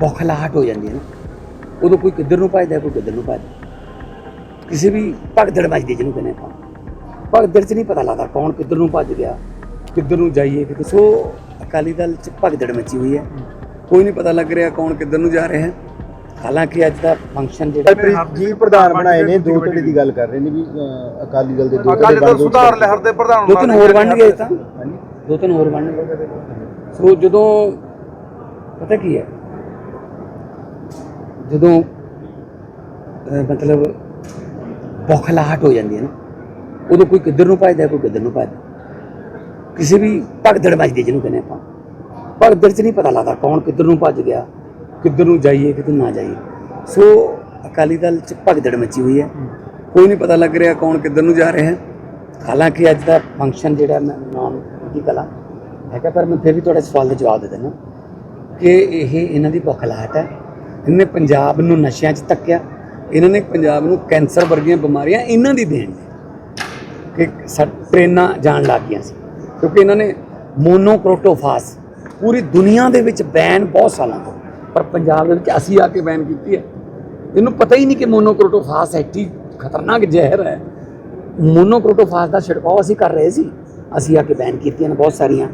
ਬੌਖਲਾਹਟ ਹੋ ਜਾਂਦੀ ਹੈ ਨਾ। ਉਦੋਂ ਕੋਈ ਕਿੱਧਰ ਨੂੰ ਭੱਜਦਾ ਕੋਈ ਕਿੱਧਰ ਨੂੰ ਭੱਜਦਾ। ਕਿਸੇ ਵੀ ਭਗਦੜ ਵੱਜਦੀ ਜਿਹਨੂੰ ਕਹਿੰਦੇ ਆਪਾਂ। ਭਗਦੜ 'ਚ ਨਹੀਂ ਪਤਾ ਲੱਗਦਾ ਕੌਣ ਕਿੱਧਰ ਨੂੰ ਭੱਜ ਗਿਆ ਕਿੱਧਰ ਨੂੰ ਜਾਈਏ। ਕਿ ਸੋ ਅਕਾਲੀ ਦਲ 'ਚ ਭਗਦੜ ਮਚੀ ਹੋਈ ਹੈ। ਕੋਈ ਨਹੀਂ ਪਤਾ ਲੱਗ ਰਿਹਾ ਕੌਣ ਕਿੱਧਰ ਨੂੰ ਜਾ ਰਿਹਾ ਹੈ। ਹਾਲਾਂਕਿ ਅੱਜ ਦਾ ਫੰਕਸ਼ਨ ਜਿਹੜਾ ਜੀ ਪ੍ਰਧਾਨ ਬਣਾਏ ਨੇ ਦੋ ਧੜੇ ਦੀ ਗੱਲ ਕਰ ਰਹੇ ਨੇ ਵੀ ਅਕਾਲੀ ਦਲ ਦੇ ਦੋ ਧੜੇ ਅਕਾਲੀ ਬਣ ਦਲ ਗਏ। ਸੁਧਾਰ ਲਹਿਰ ਦੇ ਪ੍ਰਧਾਨ ਦੋ ਤਿੰਨ ਹੋਰ ਬਣ ਗਏ ਤਾਂ। ਦੋ ਤਿੰਨ ਹੋਰ ਬਣ ਗਏ। ਸੋ ਜਦੋਂ ਪਤਾ ਕੀ ਹੈ? ਜਦੋਂ ਮਤਲਬ ਬੌਖਲਾਹਟ ਹੋ ਜਾਂਦੀ ਹੈ ਨਾ, ਉਦੋਂ ਕੋਈ ਕਿੱਧਰ ਨੂੰ ਭੱਜਦਾ, ਕੋਈ ਕਿੱਧਰ ਨੂੰ ਭੱਜਦਾ। ਕਿਸੇ ਵੀ ਭਗਦੜ ਵੱਜਦੀ ਜਿਹਨੂੰ ਕਹਿੰਦੇ ਆਪਾਂ। ਭਗਦੜ 'ਚ ਨਹੀਂ ਪਤਾ ਲੱਗਦਾ ਕੌਣ ਕਿੱਧਰ ਨੂੰ ਭੱਜ ਗਿਆ, ਕਿੱਧਰ ਨੂੰ ਜਾਈਏ, ਕਿੱਧਰ ਨਾ ਜਾਈਏ। ਸੋ ਅਕਾਲੀ ਦਲ 'ਚ ਭਗਦੜ ਮਚੀ ਹੋਈ ਹੈ। ਕੋਈ ਨਹੀਂ ਪਤਾ ਲੱਗ ਰਿਹਾ ਕੌਣ ਕਿੱਧਰ ਨੂੰ ਜਾ ਰਿਹਾ ਹੈ। ਹਾਲਾਂਕਿ ਅੱਜ ਦਾ ਫੰਕਸ਼ਨ ਜਿਹੜਾ ਮੈਂ ਨਾਮ ਦੀ ਕਲਾ ਹੈਗਾ, ਪਰ ਮੈਂ ਫਿਰ ਵੀ ਤੁਹਾਡੇ ਸਵਾਲ ਦਾ ਜਵਾਬ ਦੇ ਦੇਣਾ ਕਿ ਇਹ, ਇਹਨਾਂ ਦੀ ਬੌਖਲਾਹਟ ਹੈ। ਇਹਨੇ ਪੰਜਾਬ ਨੂੰ ਨਸ਼ਿਆਂ 'ਚ ਧੱਕਿਆ, ਇਹਨਾਂ ਨੇ ਪੰਜਾਬ ਨੂੰ ਕੈਂਸਰ ਵਰਗੀਆਂ ਬਿਮਾਰੀਆਂ ਇਹਨਾਂ ਦੀ ਦੇਣ ਕਿ ਸਾ- ਟ੍ਰੇਨਾਂ ਜਾਣ ਲੱਗ ਗਈਆਂ ਸੀ। ਕਿਉਂਕਿ ਇਹਨਾਂ ਨੇ ਮੋਨੋਕ੍ਰੋਟੋਫਾਸ ਪੂਰੀ ਦੁਨੀਆ ਦੇ ਵਿੱਚ ਬੈਨ ਬਹੁਤ ਸਾਲਾਂ ਤੋਂ, ਪਰ ਪੰਜਾਬ ਦੇ ਵਿੱਚ ਅਸੀਂ ਆ ਕੇ ਬੈਨ ਕੀਤੀ ਹੈ। ਇਹਨੂੰ ਪਤਾ ਹੀ ਨਹੀਂ ਕਿ ਮੋਨੋਕ੍ਰੋਟੋਫਾਸ ਐਟੀ ਖਤਰਨਾਕ ਜ਼ਹਿਰ ਹੈ। ਮੋਨੋਕ੍ਰੋਟੋਫਾਸ ਦਾ ਛਿੜਕਾਅ ਅਸੀਂ ਕਰ ਰਹੇ ਸੀ, ਅਸੀਂ ਆ ਕੇ ਬੈਨ ਕੀਤੀਆਂ ਨੇ ਬਹੁਤ ਸਾਰੀਆਂ।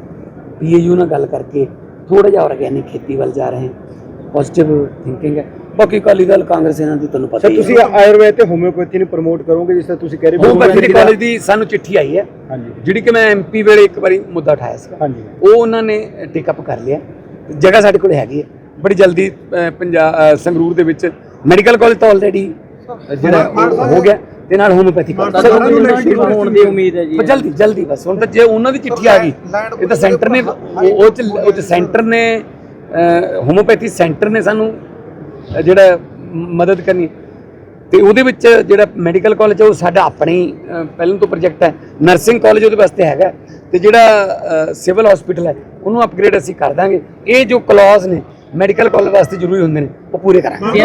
ਪੀਏਯੂ ਨਾਲ ਗੱਲ ਕਰਕੇ ਥੋੜਾ ਜਿਹਾ ਆਰਗੈਨਿਕ ਖੇਤੀ ਵੱਲ ਜਾ ਰਹੇ ਹਾਂ। ਪੋਜ਼ਿਟਿਵ ਥਿੰਕਿੰਗ ਹੈ। ਬਾਕੀ ਅਕਾਲੀ ਦਲ ਕਾਂਗਰਸ ਇਹਨਾਂ ਦੀ ਤੁਹਾਨੂੰ ਪਤਾ ਸਰ ਹੀ ਤੁਸੀਂ ਆਯੁਰਵੈਦ ਤੇ ਹੋਮਿਓਪੈਥੀ ਨੂੰ ਪ੍ਰਮੋਟ ਕਰੋਗੇ ਜਿਸ ਤਰ੍ਹਾਂ ਤੁਸੀਂ ਕਹਿ ਰਹੇ ਹੋ ਹੋਮਿਓਪੈਥੀ ਕਾਲਜ ਦੀ ਸਾਨੂੰ ਚਿੱਠੀ ਆਈ ਹੈ। ਹਾਂਜੀ। ਜਿਹੜੀ ਕਿ ਮੈਂ ਐਮਪੀ ਵੇਲੇ ਇੱਕ ਵਾਰੀ ਮੁੱਦਾ ਉਠਾਇਆ ਸੀ ਹਾਂਜੀ। ਉਹ ਉਹਨਾਂ ਨੇ ਟੇਕ ਅਪ ਕਰ ਲਿਆ। ਜਗ੍ਹਾ ਸਾਡੇ ਕੋਲ ਹੈਗੀ ਹੈ। ਬੜੀ ਜਲਦੀ ਪੰਜਾਬ ਸੰਗਰੂਰ ਦੇ ਵਿੱਚ ਮੈਡੀਕਲ ਕਾਲਜ ਤਾਂ ਆਲਰੇਡੀ ਜਿਹੜਾ ਹੋ ਗਿਆ। ਤੇ ਨਾਲ ਹੋਮਿਓਪੈਥੀ ਕਾਲਜ ਹੋਣ ਦੀ ਉਮੀਦ ਹੈ ਜੀ। ਜਲਦੀ ਜਲਦੀ ਬਸ। ਹੁਣ ਤਾਂ ਜੇ ਉਹਨਾਂ ਦੀ ਚਿੱਠੀ ਆ ਗਈ ਇਹ ਤਾਂ ਸੈਂਟਰ ਨੇ ਉਹ ਉਹ ਚ ਉਹ ਚ ਸੈਂਟਰ ਨੇ ਹੋਮੋਪੈਥੀ ਸੈਂਟਰ ਨੇ ਸਾਨੂੰ ਜਿਹੜਾ ਮਦਦ ਕਰਨੀ ਤੇ ਉਹਦੇ ਵਿੱਚ ਜਿਹੜਾ ਮੈਡੀਕਲ ਕਾਲਜ ਹੈ, ਉਹ ਸਾਡਾ ਆਪਣੀ ਪਹਿਲਾਂ ਤੋਂ ਪ੍ਰੋਜੈਕਟ ਹੈ। ਨਰਸਿੰਗ ਕਾਲਜ ਉਹਦੇ ਵਾਸਤੇ ਹੈਗਾ। ਤੇ ਜਿਹੜਾ ਸਿਵਲ ਹਸਪੀਟਲ ਹੈ, ਉਹਨੂੰ ਅਪਗ੍ਰੇਡ ਅਸੀਂ ਕਰ ਦਾਂਗੇ। ਇਹ ਜੋ ਕਲੌਜ਼ ਨੇ ਮੈਡੀਕਲ ਕਾਲਜ ਵਾਸਤੇ ਜ਼ਰੂਰੀ ਹੁੰਦੇ ਨੇ, ਉਹ ਪੂਰੇ ਕਰਾਂਗੇ।